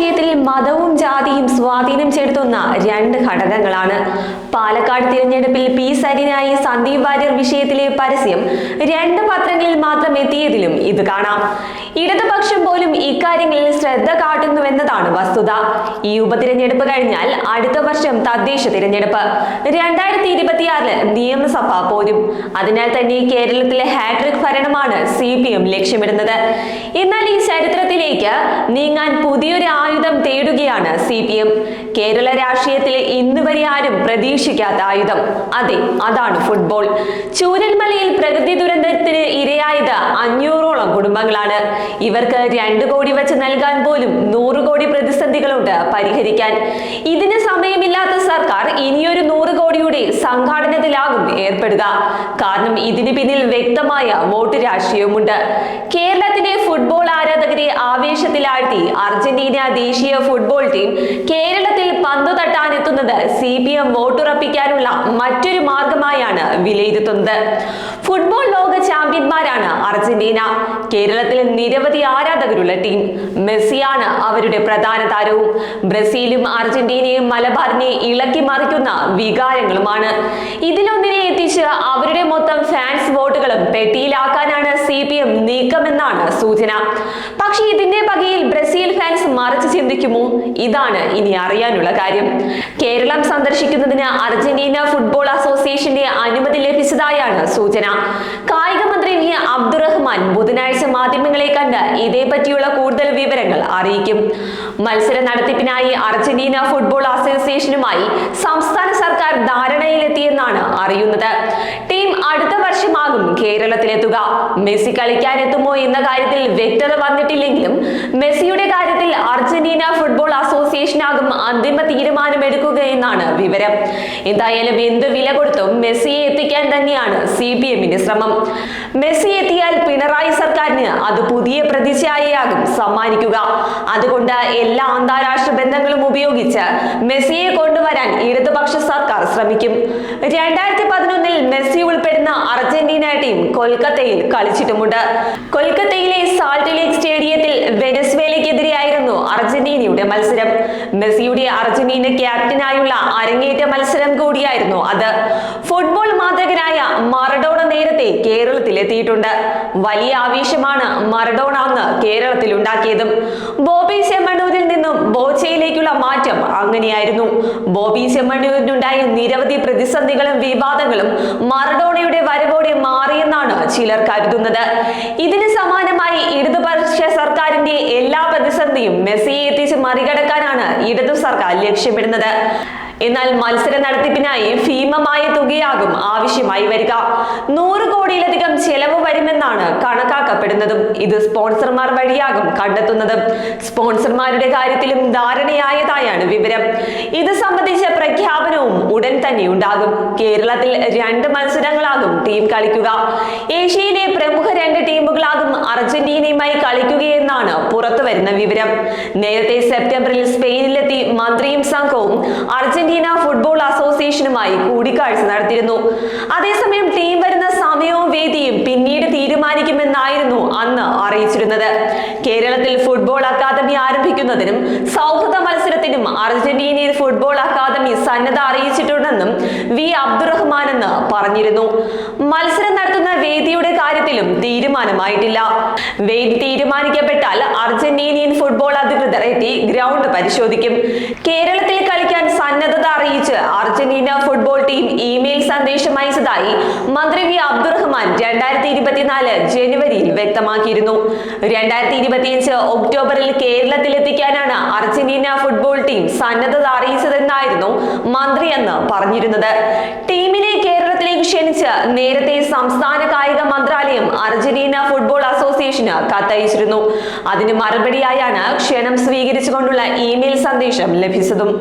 രാഷ്ട്രീയത്തിൽ മതവും ജാതിയും സ്വാധീനം ചെലുത്തുന്ന രണ്ട് ഘടകങ്ങളാണ്. പാലക്കാട് തിരഞ്ഞെടുപ്പിൽ പി സരിനായി സന്ദീപ് വാര്യർ വിഷയത്തിലെ പരസ്യം രണ്ട് പത്രങ്ങളിൽ മാത്രം എത്തിയതിലും ഇത് കാണാം. ഇടതുപക്ഷം പോലും ഇക്കാര്യങ്ങളിൽ ശ്രദ്ധ കാട്ടുന്നുവെന്നതാണ് വസ്തുത. ഈ ഉപതിരഞ്ഞെടുപ്പ് കഴിഞ്ഞാൽ അടുത്ത വർഷം തദ്ദേശ തിരഞ്ഞെടുപ്പ്. രണ്ടായിരത്തി ഇരുപത്തിയാറിൽ നിയമസഭ പോരും. അതിനാൽ തന്നെ കേരളത്തിലെ ഹാട്രിക് ഭരണമാണ് സി പി എം ലക്ഷ്യമിടുന്നത്. എന്നാൽ ഈ ചരിത്രത്തിലേക്ക് നീങ്ങാൻ പുതിയൊരു ആയുധം തേടുകയാണ് സി പി എം. കേരള രാഷ്ട്രീയത്തിൽ ഇന്ന് വരെ ആരും പ്രതീക്ഷിക്കാത്ത ആയുധം. അതെ അതാണ് ഫുട്ബോൾ. ചൂരൽമലയിൽ പ്രകൃതി ദുരന്തത്തിന് ഇരയായത് അഞ്ഞൂറോളം കുടുംബങ്ങളാണ്. ഇവർക്ക് രണ്ടു കോടി വെച്ച് നൽകാൻ പോലും നൂറ് കോടി പ്രതിസന്ധികളുണ്ട് പരിഹരിക്കാൻ. ഇതിന് സമയമില്ലാത്ത സർക്കാർ ഇനിയൊരു നൂറ് കോടിയുടെ സംഘാടനത്തിലാകും ഏർപ്പെടുക. കാരണം ഇതിന് പിന്നിൽ വ്യക്തമായ വോട്ട് രാഷ്ട്രീയവുമുണ്ട്. കേരളത്തിലെ ഫുട്ബോൾ ആരാധകരെ ആവേശത്തിലാഴ്ത്തി അർജന്റീന ദേശീയ ഫുട്ബോൾ ടീം കേരളത്തിൽ പന്ത് തട്ടാനെത്തുന്നത് സി പി എം വോട്ടുറപ്പിക്കാനുള്ള മറ്റൊരു മാർഗമായാണ് വിലയിരുത്തുന്നത്. ഫുട്ബോൾ ലോക ചാമ്പ്യന്മാരാണ് അർജന്റീന. കേരളത്തിൽ നിരവധി ആരാധകരുള്ള ടീം മെസ്സിയാണ് അവരുടെ പ്രധാന താരവും. ബ്രസീലും അർജന്റീനയും മലബാറിനെ ഇളക്കി മറിക്കുന്ന വികാരങ്ങളുമാണ്. ഇതിലൊന്നിനെ എത്തിച്ച് അവരുടെ മൊത്തം ഫാൻസ് വോട്ടുകളും പെട്ടിയിലാക്കാനാണ് സി പി എം നീക്കമെന്നാണ് സൂചന. പക്ഷേ ഇതിന്റെ പകയിൽ ബ്രസീൽ ഫാൻസ് മറിച്ച് ചിന്തിക്കുമോ? ഇതാണ് ഇനി അറിയാനുള്ള കാര്യം. കേരളം സന്ദർശിക്കുന്നതിന് അർജന്റീന ഫുട്ബോൾ അസോസിയേഷന്റെ അനുമതി ലഭിച്ചതായാണ് സൂചന. കായിക വി അബ്ദുറഹ്മാൻ ബുധനാഴ്ച മാധ്യമങ്ങളെ കണ്ട് ഇതേപറ്റിയുള്ള കൂടുതൽ വിവരങ്ങൾ അറിയിക്കും. മത്സര നടത്തിപ്പിനായി അർജന്റീന ഫുട്ബോൾ അസോസിയേഷനുമായി സംസ്ഥാന സർക്കാർ ധാരണയിലെത്തിയെന്നാണ് അറിയുന്നത്. ടീം വർഷമാകും കേരളത്തിലെത്തുക. മെസ്സി കളിക്കാനെത്തുമോ എന്ന കാര്യത്തിൽ വ്യക്തത വന്നിട്ടില്ലെങ്കിലും മെസ്സിയുടെ കാര്യത്തിൽ അർജന്റീന ഫുട്ബോൾ അസോസിയേഷനാകും അന്തിമ തീരുമാനമെടുക്കുക എന്നാണ് വിവരം. എന്തായാലും എന്ത് വില കൊടുത്തും മെസ്സിയെ എത്തിക്കാൻ തന്നെയാണ് സി പി എമ്മിന്റെ ശ്രമം. മെസ്സി എത്തിയാൽ പിണറായി സർക്കാരിന് അത് പുതിയ പ്രതിച്ഛായയാകും സമ്മാനിക്കുക. അതുകൊണ്ട് എല്ലാ അന്താരാഷ്ട്ര ബന്ധങ്ങളും ഉപയോഗിച്ച് മെസ്സിയെ കൊണ്ടുവരാൻ ശ്രമിക്കും. രണ്ടായിരത്തി പതിനൊന്നിൽ മെസ്സി ഉൾപ്പെടുന്ന അർജന്റീന ടീം കൊൽക്കത്തയിൽ കളിച്ചിട്ടുമുണ്ട്. കൊൽക്കത്തയിലെ സാൾട്ട് ലേക്ക് സ്റ്റേഡിയത്തിൽ വെനസ്വേലയ്ക്കെതിരെയായിരുന്നു അർജന്റീനയുടെ മത്സരം. മെസ്സിയുടെ അർജന്റീന ക്യാപ്റ്റനായുള്ള അരങ്ങേറ്റ മത്സരം കൂടിയായിരുന്നു അത്. ഫുട്ബോൾ മാതകനായ മറഡോണ നേരത്തെ കേരളത്തിൽ എത്തിയിട്ടുണ്ട് വലിയ ആവേശമാണ് മറഡോണ അന്ന് കേരളത്തിൽ ഉണ്ടാക്കിയതും ബോബി ചെമ്മണ്ണൂരിൽ നിന്നും ബോച്ചയിലേക്കുള്ള മാറ്റം അങ്ങനെയായിരുന്നു. ബോബി ചെമ്മണ്ണൂരിനുണ്ടായ നിരവധി പ്രതിസന്ധികളും വിവാദങ്ങളും മറഡോണയുടെ വരവോടെ മാറിയെന്നാണ് ചിലർ കരുതുന്നത്. ഇതിന് സമാനമായി ഇടതുപക്ഷ സർക്കാരിന്റെ എല്ലാ പ്രതിസന്ധിയും മെസ്സിയെ എത്തിച്ച് മറികടക്കാനാണ് ഇടതു സർക്കാർ ലക്ഷ്യമിടുന്നത്. എന്നാൽ മത്സര നടത്തിപ്പിനായി ഭീമമായ തുകയാകും ആവശ്യമായി വരിക. നൂറ് കോടിയിലധികം ചെലവ് വരുമെന്നാണ് കണക്കാക്കപ്പെടുന്നതും ഇത് സ്പോൺസർമാർ വഴിയാകും കണ്ടെത്തുന്നതും. സ്പോൺസർമാരുടെ കാര്യത്തിലും ധാരണയായതായാണ് വിവരം. ഇത് സംബന്ധിച്ച പ്രഖ്യാപനവും ഉടൻ തന്നെ ഉണ്ടാകും. കേരളത്തിൽ രണ്ട് മത്സരങ്ങളാകും ടീം കളിക്കുക. ഏഷ്യയിലെ പ്രമുഖ രണ്ട് ടീമുകളാകും അർജന്റീനയുമായി കളിക്കുകയെന്നാണ് പുറത്തു വരുന്ന വിവരം. നേരത്തെ സെപ്റ്റംബറിൽ സ്പെയിനിലെത്തി മന്ത്രിയും സംഘവും അർജന്റീന ഫുട്ബോൾ അസോസിയേഷനുമായി കൂടിക്കാഴ്ച നടത്തിയിരുന്നു. അതേസമയം ടീം വരുന്ന സമയവും വേദിയും പിന്നീട് തീരുമാനിക്കുമെന്നായിരുന്നു അന്ന് അറിയിച്ചിരുന്നത്. കേരളത്തിൽ ഫുട്ബോൾ അക്കാദമി ആരംഭിക്കുന്നതിനും സൗഹൃദ മത്സരത്തിനും അർജന്റീനയിൽ ഫുട്ബോൾ അക്കാദമി സന്നദ്ധ അറിയിച്ചിട്ടുണ്ടെന്നും വി അബ്ദുറഹ്മാൻ എന്ന് പറഞ്ഞിരുന്നു. മത്സരം നടത്തുന്ന വേദിയുടെ കാര്യത്തിലും തീരുമാനമായിട്ടില്ല. വേദി തീരുമാനിക്കപ്പെട്ടാൽ അർജന്റീനിയൻ ഫുട്ബോൾ അധികൃതർ എത്തി ഗ്രൗണ്ട് പരിശോധിക്കും. കേരളത്തിൽ കളിക്കാൻ അറിയിച്ച് അർജന്റീന ഫുട്ബോൾ ടീം ഇമെയിൽ സന്ദേശം അയച്ചതായി മന്ത്രി വി അബ്ദുറഹ്മാൻ രണ്ടായിരത്തി ഇരുപത്തിനാല് ജനുവരിയിൽ വ്യക്തമാക്കിയിരുന്നു. രണ്ടായിരത്തി ഇരുപത്തിയഞ്ച് ഒക്ടോബറിൽ കേരളത്തിലെത്തിക്കാനാണ് അർജന്റീന ഫുട്ബോൾ ടീം സന്നദ്ധത അറിയിച്ചതെന്നായിരുന്നു മന്ത്രി എന്ന് പറഞ്ഞിരുന്നത്. ടീമിനെ കേരളത്തിലേക്ക് ക്ഷണിച്ച് നേരത്തെ സംസ്ഥാന കായിക മന്ത്രാലയം അർജന്റീന ഫുട്ബോൾ അസോസിയേഷന് കത്തയച്ചിരുന്നു. അതിന് മറുപടിയായാണ് ക്ഷണം സ്വീകരിച്ചുകൊണ്ടുള്ള ഇമെയിൽ സന്ദേശം ലഭിച്ചതും.